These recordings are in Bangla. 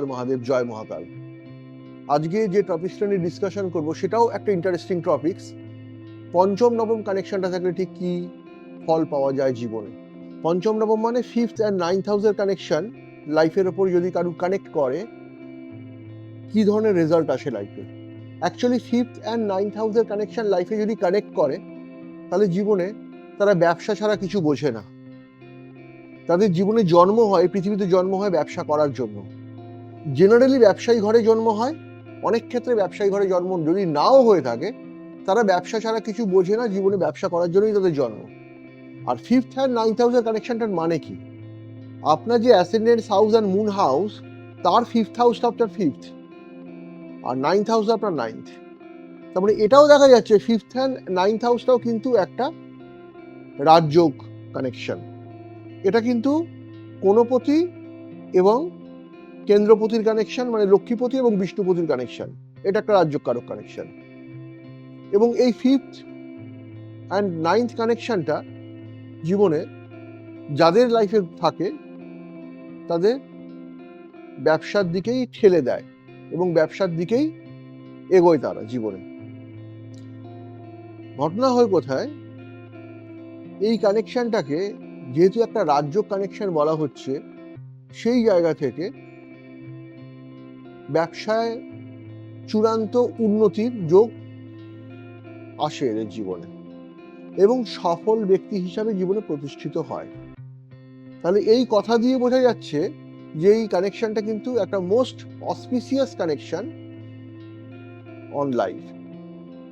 হর মহাদেব, জয় মহাকাল আজকে যে টপিকসটা নিয়ে ডিসকাশন করব, সেটাও একটা ইন্টারেস্টিং টপিকস পঞ্চম, নবম কানেকশনটা থাকলে ঠিক কি ফল পাওয়া যায় জীবনে? পঞ্চম, নবম মানে ফিফথ অ্যান্ড নাইন্থ হাউসের কানেকশন লাইফের ওপর যদি কারু কানেক্ট করে, কি ধরনের রেজাল্ট আসে লাইফে অ্যাকচুয়ালি ফিফথ অ্যান্ড নাইন্থ হাউসের কানেকশন লাইফে যদি কানেক্ট করে, তাহলে জীবনে তারা ব্যবসা ছাড়া কিছু বোঝে না। তাদের জীবনে জন্ম হয়, পৃথিবীতে জন্ম হয় ব্যবসা করার জন্য। জেনারেলি ব্যবসায়ী ঘরে জন্ম হয়। অনেক ক্ষেত্রে ব্যবসায়ী ঘরে জন্ম যদি নাও হয়ে থাকে, তারা ব্যবসা ছাড়া কিছু বোঝে না, জীবনে ব্যবসা করার জন্যই তাদের জন্ম। আর ফিফথ অ্যান্ড নাইন্থ হাউসের কানেকশনটার মানে কি? আপনার যে ascendants house and moon house তার ফিফথ হাউসটা আপনার ফিফথ আর নাইন্থ হাউস আপনার নাইন্থ তারপরে এটাও দেখা যাচ্ছে ফিফথ অ্যান্ড নাইন্থ হাউসটাও কিন্তু একটা রাজযোগ কানেকশন এটা কিন্তু কোনোপতি এবং কেন্দ্রপতির কানেকশন মানে লক্ষ্মীপতি এবং বিষ্ণুপতির কানেকশন এটা একটা রাজ্যকারক কানেকশন এবং এই ফিফথ অ্যান্ড নাইন্থ কানেকশনটা জীবনে যাদের লাইফে থাকে, তাদের ব্যবসার দিকেই ঠেলে দেয় এবং ব্যবসার দিকেই এগোয় তারা জীবনে। ঘটনা হয় কোথায়? এই কানেকশনটাকে যেহেতু একটা রাজ্য কানেকশন বলা হচ্ছে, সেই জায়গা থেকে ব্যবসায় চূড়ান্ত উন্নতির যোগ আসে এদের জীবনে এবং সফল ব্যক্তি হিসাবে জীবনে প্রতিষ্ঠিত হয়। তাহলে এই কথা দিয়ে বোঝা যাচ্ছে যে এই কানেকশনটা কিন্তু একটা most auspicious connection on life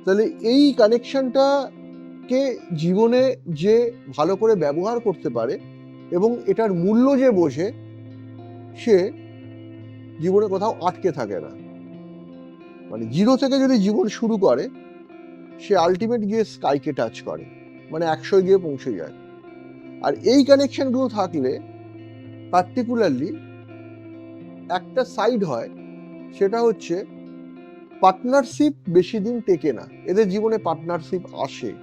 তাহলে এই কানেকশনটাকে জীবনে যে ভালো করে ব্যবহার করতে পারে এবং এটার মূল্য যে বোঝে সে জীবনে কোথাও আটকে থাকে না। মানে জিরো থেকে যদি জীবন শুরু করে, সে আলটিমেট গিয়ে স্কাইকে টাচ করে মানে একশোয় গিয়ে পৌঁছে যায়। আর এই কানেকশনগুলো থাকলে পার্টিকুলারলি একটা সাইড হয়, সেটা হচ্ছে পার্টনারশিপ বেশি দিন টেকে না। এদের জীবনে পার্টনারশিপ আসে।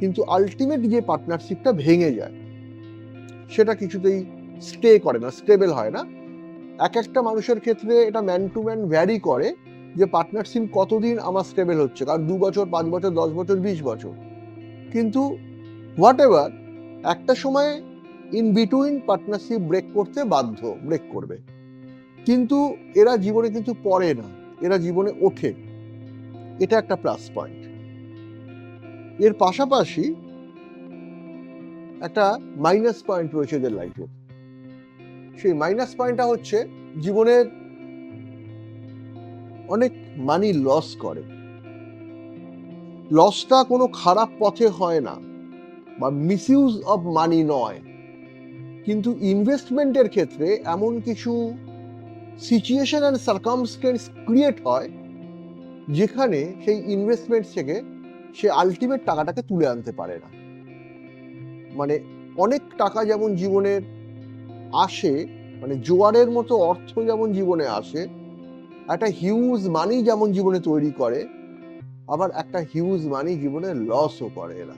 কিন্তু আলটিমেট যে পার্টনারশিপটা ভেঙে যায়। সেটা কিছুতেই স্টে করে না স্টেবল হয় না। এক একটা মানুষের ক্ষেত্রে এটা ম্যান টু ম্যান ভ্যারি করে যে পার্টনারশিপ কতদিন আমার স্টেবল হচ্ছে। কারণ দু বছর, পাঁচ বছর, দশ বছর, বিশ বছর। কিন্তু হোয়াট এভার একটা সময় ইন বিটুইন পার্টনারশিপ ব্রেক করতে বাধ্য ব্রেক করবে। কিন্তু এরা জীবনে কিন্তু পড়ে না, এরা জীবনে ওঠে। এটা একটা প্লাস পয়েন্ট এর পাশাপাশি একটা মাইনাস পয়েন্ট রয়েছে এদের লাইফে সেই মাইনাস পয়েন্টটা হচ্ছে জীবনের অনেক মানি লস করে। লসটা কোনো খারাপ পথে হয় না বা মিসইউজ অফ মানি নয়। কিন্তু ইনভেস্টমেন্টের ক্ষেত্রে এমন কিছু সিচুয়েশন অ্যান্ড সার্কামস্টেন্স ক্রিয়েট হয় যেখানে সেই ইনভেস্টমেন্ট থেকে সে আলটিমেট টাকাটাকে তুলে আনতে পারে না। মানে অনেক টাকা যেমন জীবনের আসে মানে জোয়ারের মতো অর্থ যেমন জীবনে আসে, একটা হিউজ মানি যেমন জীবনে তৈরি করে, আবার একটা হিউজ মানি জীবনে লসও করে এরা।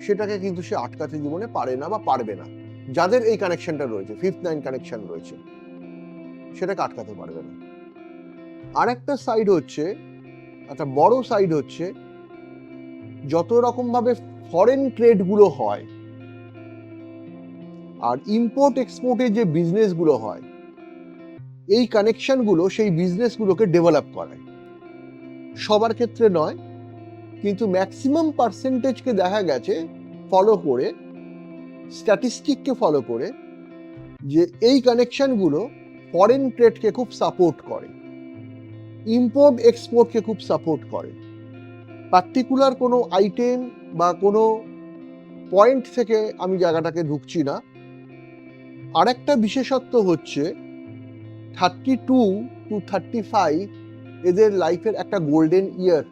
সেটাকে কিন্তু সে আটকাতে জীবনে পারে না বা পারবে না। যাদের এই কানেকশনটা রয়েছে ফিফথ নাইন কানেকশন রয়েছে, সেটাকে আটকাতে পারবে না। আরেকটা সাইড হচ্ছে, একটা বড় সাইড হচ্ছে, যত রকম ভাবে ফরেন ট্রেডগুলো হয় আর ইম্পোর্ট এক্সপোর্টের যে বিজনেসগুলো হয়, এই কানেকশনগুলো সেই বিজনেসগুলোকে ডেভেলপ করায় সবার ক্ষেত্রে নয়, কিন্তু ম্যাক্সিমাম পার্সেন্টেজকে দেখা গেছে ফলো করে স্ট্যাটিস্টিককে ফলো করে, যে এই কানেকশনগুলো ফরেন ট্রেডকে খুব সাপোর্ট করে ইম্পোর্ট এক্সপোর্টকে খুব সাপোর্ট করে। পার্টিকুলার কোনো আইটেম বা কোনো পয়েন্ট থেকে আমি জায়গাটাকে ঢুকছি না আরেকটা বিশেষত্ব হচ্ছে thirty two to thirty five এদের লাইফের একটা গোল্ডেন ইয়ার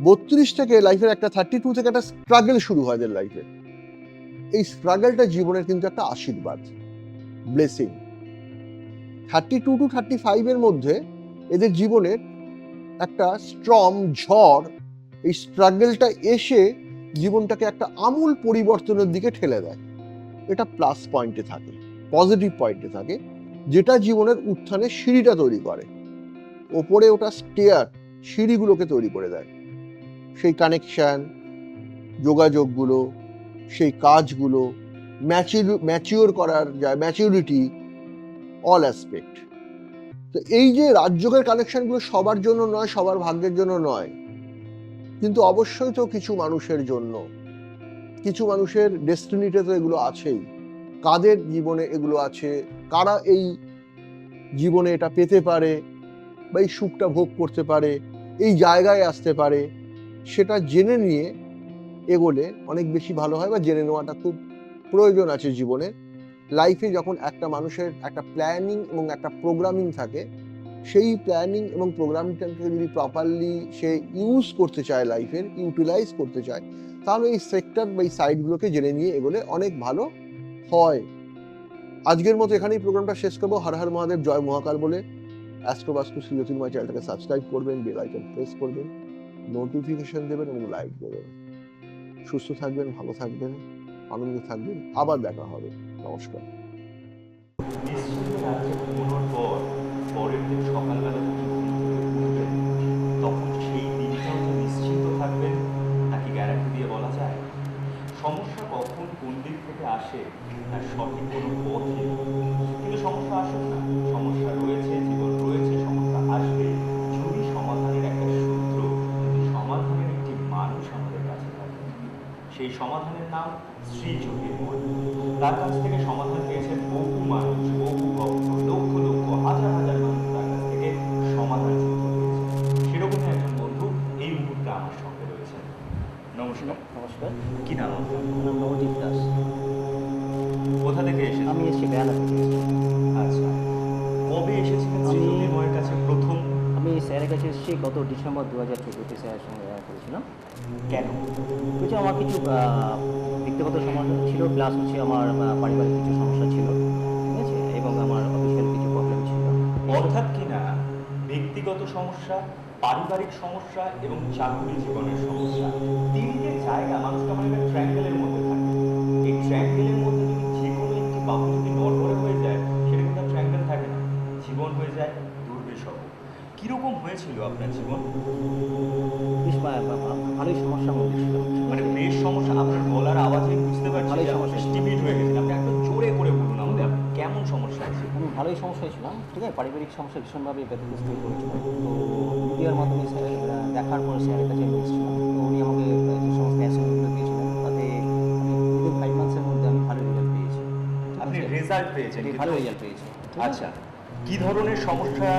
বত্রিশ থেকে লাইফের একটা থার্টি টু থেকে একটা স্ট্রাগল শুরু হয় এদের লাইফে এই স্ট্রাগলটা জীবনের কিন্তু একটা আশীর্বাদ blessing thirty two to thirty ফাইভের মধ্যে এদের জীবনের একটা স্ট্রং ঝড়, এই স্ট্রাগলটা এসে জীবনটাকে একটা আমূল পরিবর্তনের দিকে ঠেলে দেয়। এটা প্লাস পয়েন্টে থাকে পজিটিভ পয়েন্টে থাকে, যেটা জীবনের উত্থানের সিঁড়িটা তৈরি করে। ওপরে ওটা স্টেয়ার সিঁড়িগুলোকে তৈরি করে দেয়। সেই কানেকশান যোগাযোগগুলো, সেই কাজগুলো ম্যাচিউর ম্যাচিওর করার যায় ম্যাচিউরিটি অল অ্যাসপেক্ট তো এই যে রাজযোগের কানেকশানগুলো সবার জন্য নয়, সবার ভাগ্যের জন্য নয়, কিন্তু অবশ্যই তো কিছু মানুষের জন্য কিছু মানুষের ডেস্টিনিতে তো এগুলো আছেই। কাদের জীবনে এগুলো আছে? কারা এই জীবনে এটা পেতে পারে? বা এই সুখটা ভোগ করতে পারে? এই জায়গায় আসতে পারে? সেটা জেনে নিয়ে এগোলে অনেক বেশি ভালো হয় বা জেনে নেওয়াটা খুব প্রয়োজন আছে জীবনে। লাইফে যখন একটা মানুষের একটা প্ল্যানিং এবং একটা প্রোগ্রামিং থাকে, সেই প্ল্যানিং এবং প্রোগ্রামিংটাকে যদি প্রপারলি সে ইউজ করতে চায় লাইফের ইউটিলাইজ করতে চায় তাহলে এই সেক্টর বা এই সাইডগুলোকে জেনে নিয়ে এগোলে অনেক ভালো হয়। আজকের মতো এখানেই প্রোগ্রামটা শেষ করব। হর হর মহাদেব, জয় মহাকাল বলে। অ্যাস্ট্রোবাস্তু শ্রীজ্যোতির্ময় চ্যানেলটাকে সাবস্ক্রাইব করবেন বেল আইকন প্রেস করবেন নোটিফিকেশন দেবেন এবং লাইক দেবেন। সুস্থ থাকবেন, ভালো থাকবেন, আনন্দ থাকবেন। আবার দেখা হবে। নমস্কার। পরের দিন সকালবেলা তখন গ্যারান্টি দিয়ে বলা যায়, সমস্যা কখন কোন দিক থেকে আসে তার সঠিক কোনো পথ কিন্তু সমস্যা আসুক না, সমস্যা রয়েছে, জীবন রয়েছে, সমস্যা আসবে, যদি সমাধানের একটা সূত্র, যদি সমাধানের একটি মানুষ আমাদের কাছে থাকে, সেই সমাধানের নাম শ্রীযোগের মন তার কাছ থেকে সমাধান গত ডিসেম্বর দু হাজার চোদ্দোতে স্যারের সঙ্গে দেখা করেছিলাম। কেন? কিছু আমার কিছু ব্যক্তিগত সমস্যা ছিল প্লাস হচ্ছে আমার পারিবারিক কিছু সমস্যা ছিল, ঠিক আছে? এবং আমার অফিসিয়াল কিছু প্রবলেম ছিল। অর্থাৎ কিনা ব্যক্তিগত সমস্যা, পারিবারিক সমস্যা এবং চাকরি জীবনের সমস্যা, তিনটে জায়গা মানুষটা মানে ট্রায়াঙ্গেলের মধ্যে থাকে। এই ট্রায়াঙ্গেলের মধ্যে কীরকম হয়েছিল আপনার জীবন? বেশ ভালোই সমস্যার মধ্যে ছিল মানে বেশ সমস্যা আপনার গলার আওয়াজে বুঝতে পারছি ভালোই সমস্যা। স্টিমিড হয়ে গেছেন আপনি জোরে করে বলুন আমাদের কেমন সমস্যা আছে? আমি ভালোই সমস্যায় ছিলাম ঠিক আছে? পারিবারিক সমস্যা ভীষণভাবে ব্যতিগ্রস্ত হয়ে পড়েছিল তো মিডিয়ার মাধ্যমে দেখার পর স্যারের কাছে আমি এসেছিলাম। তো উনি আমাকে যে সমস্ত অ্যাসাইনমেন্টগুলো দিয়েছিলেন তাতে আমি ফাইভ মান্থসের মধ্যে আমি ভালো রেজাল্ট পেয়েছি। আপনি রেজাল্ট পেয়েছেন ভালো রেজাল্ট পেয়েছি। আচ্ছা। কি ধরনের সমস্যা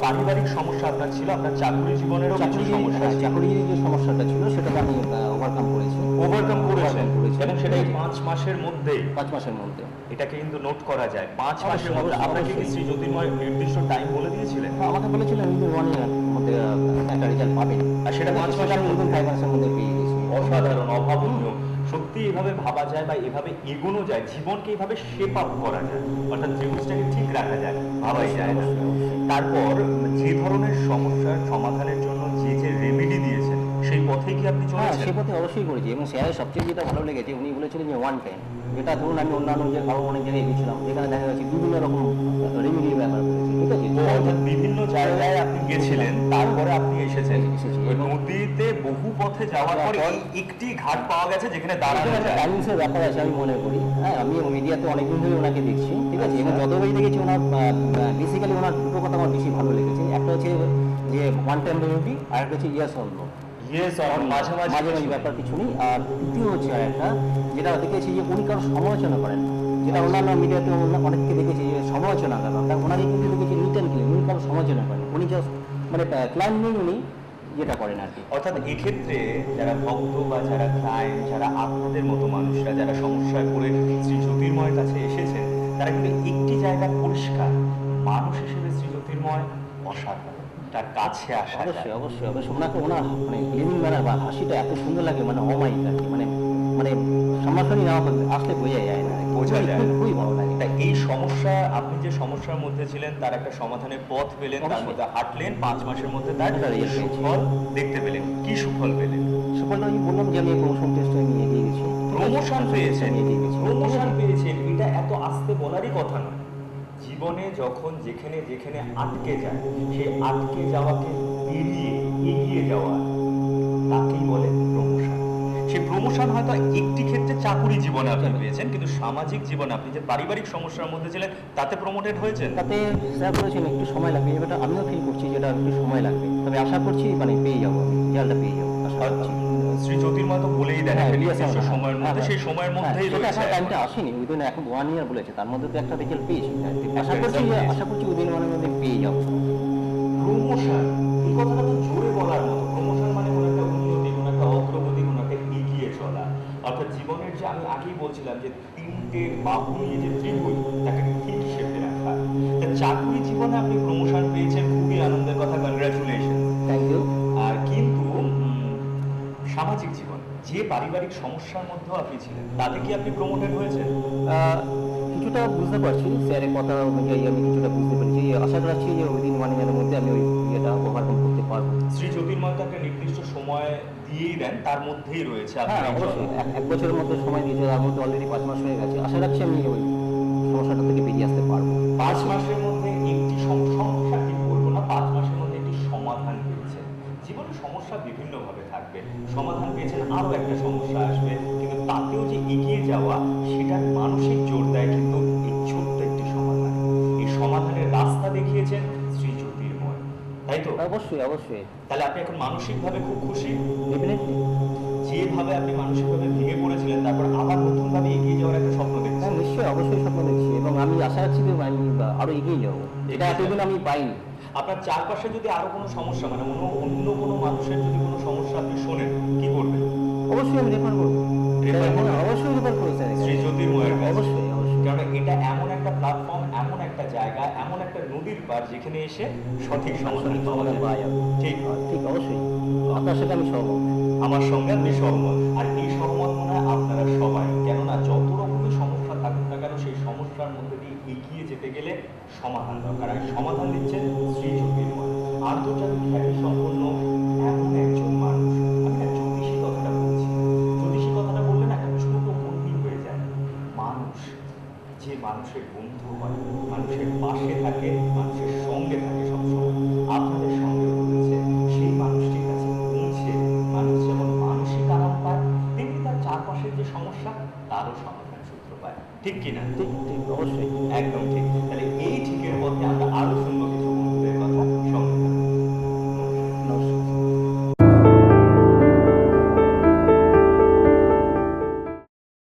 পারিবারিক সমস্যা আপনার ছিল? আপনার চাকরি জীবনেরও কিছু সমস্যা হ্যাঁ, চাকরির যে সমস্যাটা ছিল সেটাকে আমি ওভারকাম করেছি। ওভারকাম করেছেন? করেছি। এবং সেটা এই পাঁচ মাসের মধ্যেই পাঁচ মাসের মধ্যে। এটাকে কিন্তু নোট করা যায়। পাঁচ মাসের মধ্যে আপনাকে কি শ্রী জ্যোতির্ময় নির্দিষ্ট টাইম বলে দিয়েছিলেন? হ্যাঁ, আমাকে বলেছিলেন উইদিন ওয়ান ইয়ার মধ্যে একটা রেজাল্ট পাবেন। আর সেটা পাঁচ মাসের মধ্যে? ফাইভ মাসের মধ্যে পেয়ে গেছি। অসাধারণ অভাবনীয়। সত্যি এভাবে ভাবা যায় বা এভাবে এগোনো যায় জীবনকে এভাবে শেপ আপ করা যায় অর্থাৎ ত্রিভুজটাকে ঠিক রাখা যায় ভাবাই যায় না। তারপর যে ধরনের সমস্যার সমাধানের জন্য যে যে রেমেডি দিয়েছেন সেই পথে কি আপনি হ্যাঁ চলেছেন? সে পথে অবশ্যই করেছি এবং স্যারের সবচেয়ে যেটা ভালো লেগেছে উনি বলেছিলেন যে ওয়ান টাইম যেটা ধরুন আমি অন্যান্য যে কারও অনেক জায়গায় গেছিলাম যেখানে দেখা যাচ্ছে বিভিন্ন রকম রেমিডির ব্যাপার। অর্থাৎ বিভিন্ন জায়গায় আপনি গেছিলেন তারপরে আপনি এসেছেন। নদীতে বহু পথে যাওয়ার পরে একটি ঘাট পাওয়া গেছে যেখানে দাঁড়ানো যায়। টাইমিংসের ব্যাপার আছে আমি মনে করি। হ্যাঁ আমি মিডিয়াতে অনেকদিন ধরে ওনাকে দেখছি ঠিক আছে? এবং। যতবারই দেখেছি ওনার বেসিক্যালি ওনার দুটো কথা আমার বেশি ভালো লেগেছে। একটা হচ্ছে যে ওয়ান টাইম আর একটা হচ্ছে ইয়াস অন্য মাঝে মাঝে ব্যাপার কিছু নেই। আর দ্বিতীয় হচ্ছে আর একটা যেটা দেখেছি যে উনি কারও সমালোচনা করেন। যেটা অন্যান্য মিডিয়াতে অনেককে দেখেছি যে সমালোচনা করেন। না। উনি জাস্ট মানে ক্লাইম নেই উনি যেটা করেন আর কি। অর্থাৎ এক্ষেত্রে যারা ভক্ত বা যারা ক্লায়েন্ট যারা আপনাদের মতো মানুষরা যারা সমস্যায় পড়ে শ্রী জ্যোতির্ময়ের কাছে এসেছেন তারা কিন্তু একটি জায়গা পরিষ্কার। মানুষ হিসেবে শ্রী জ্যোতির্ময় অসাধারণ। তার কাছে আসা অবশ্যই অবশ্যই অবশ্যই। ওনাকে ওনার মানে লিভিং বা হাসিটা এত সুন্দর লাগে মানে অমায়িক আর কি। মানে মানে সামনাসামনি না আসলে বোঝা যায় না। বোঝা যায়। খুবই ভালো লাগে তাই এই সমস্যা আপনি যে সমস্যার মধ্যে ছিলেন তার একটা সমাধানের পথ পেলেন তার মধ্যে হাঁটলেন পাঁচ মাসের মধ্যে তার সুফল দেখতে পেলেন? কি সুফল পেলেন? সুফলটা আমি বললাম যে আমি প্রমোশন টেস্টে নিয়ে এগিয়ে গেছি। প্রমোশন পেয়েছেন। প্রমোশন পেয়েছেন। এটা এত আস্তে বলারই কথা নয় জীবনে যখন যেখানে যেখানে আটকে যায় সেই আটকে যাওয়াকে পেরিয়ে এগিয়ে যাওয়া তাকেই বলে সেই প্রমোশন হয়তো একটি ক্ষেত্রে চাকুরি জীবনে আপনি পেয়েছেন কিন্তু সামাজিক জীবনে আপনি যে পারিবারিক সমস্যার মধ্যে ছিলেন তাতে প্রমোটেড হয়েছেন? তাতে স্যার বলেছেন একটু সময় লাগবে। এবারটা আমিও ফিল করছি যেটা একটু সময় লাগবে। তবে আশা করছি মানে পেয়ে যাব আমি রেজাল্টটা পেয়ে যাব আশা করছি। শ্রী জ্যোতির্ময় তো বলেই দেন হ্যাঁ, একটা সময়ের মধ্যে হ্যাঁ, সেই সময়ের হ্যাঁ, মধ্যেই রয়েছে। টাইমটা আসেনি উইদিন এখন ওয়ান ইয়ার বলেছে তার মধ্যে তো একটা রেজাল্ট পেয়েছি। আশা করছি আশা করছি উইদিন ওয়ানের মধ্যে পেয়ে যাব। প্রমোশন এই কথাটা তো জোরে বলার মতো জীবনের যে আমি আগেই বলছিলাম যে তিনটে বাহু নিয়ে যে ত্রিভুজ তাকে ঠিক শেপে রাখা তা চাকরি জীবনে আপনি প্রমোশন পেয়েছেন খুবই আনন্দের কথা কনগ্রাচুলেশন থ্যাংক ইউ আর কিন্তু সামাজিক জীবন যে পারিবারিক সমস্যার মধ্যেও আপনি ছিলেন তাতে কি আপনি প্রমোটেড হয়েছেন? আহ, কিছুটা বুঝতে পারছি স্যারের কথা অনুযায়ী আমি কিছুটা বুঝতে পেরেছি। আশা রাখছি যে উইদিন ওয়ান ইয়ারের মধ্যে আমি ওই ইয়েটা ওভারকাম করতে শ্রী জ্যোতির্ময় তো একটা নির্দিষ্ট সময় দিয়েই দেন তার মধ্যেই রয়েছে হ্যাঁ অবশ্যই। এক- বছরের মধ্যে সময় দিয়েছে তার মধ্যে অলরেডি পাঁচ মাস হয়ে গেছে। আশা রাখছি আমি ওই সমস্যাটা থেকে বেরিয়ে আসতে পারব। পাঁচ মাসের মধ্যে একটি সম- সমস্যা ঠিক বলব না পাঁচ মাসের মধ্যে একটি সমাধান পেয়েছে। জীবনে সমস্যা বিভিন্নভাবে থাকবে। সমাধান পেয়েছেন আরও একটা সমস্যা আসবে কিন্তু তাতেও যে এগিয়ে যাওয়া সেটার মানসিক জোর দেয় কিন্তু এই ছোট্ট একটি সমাধান। এই সমাধানের রাস্তা দেখিয়েছেন তাই তো? অবশ্যই অবশ্যই। তাহলে আপনি এখন মানসিকভাবে খুব খুশি? যেভাবে আপনি মানসিকভাবে ভেঙে পড়েছিলেন তারপর আবার নতুনভাবে এগিয়ে যাওয়ার একটা স্বপ্ন হ্যাঁ নিশ্চয়ই অবশ্যই স্বপ্ন দেখছি এবং আমি আশা রাখছি যে আমি বা, আরও এগিয়ে যাব। এটা এতদিন আমি পাইনি। আপনার চারপাশে যদি আরও কোনো সমস্যা মানে অন্য অন্য কোনো মানুষের যদি কোনো সমস্যা আপনি শোনেন কি করবেন? অবশ্যই আমি রেফার করব। হ্যাঁ, অবশ্যই রেফার করব স্যার। শ্রী জ্যোতির্ময়ের অবশ্যই অবশ্যই। কারণ এটা এমন একটা প্ল্যাটফর্ম জায়গা এমন একটা নদীর পার যেখানে এসে সঠিক সমাধান পাওয়া সমাধান যায়। পাওয়া যাবে ঠিক ঠিক অবশ্যই। আপনার সাথে আমি সহমত। আমার সঙ্গে আপনি সহমত। আর এই সহমত মনে হয় আপনারা সবাই। কেননা যত রকমের সমস্যা থাকুক না কেন সেই সমস্যার মধ্যে দিয়ে এগিয়ে যেতে গেলে সমাধান দরকার। আর সমাধান দিচ্ছেন শ্রী জ্যোতির্ময় আন্তর্জাতিক খ্যাতি সম্পন্ন এমন একজন মানুষ। আমি জ্যোতিষী কথাটা বলছি। জ্যোতিষী কথাটা বললে না একটা ছোট হয়ে যায়। মানুষ যে মানুষের বন্ধু হয় ঠিক কিনা? ঠিক ঠিক অবশ্যই একদম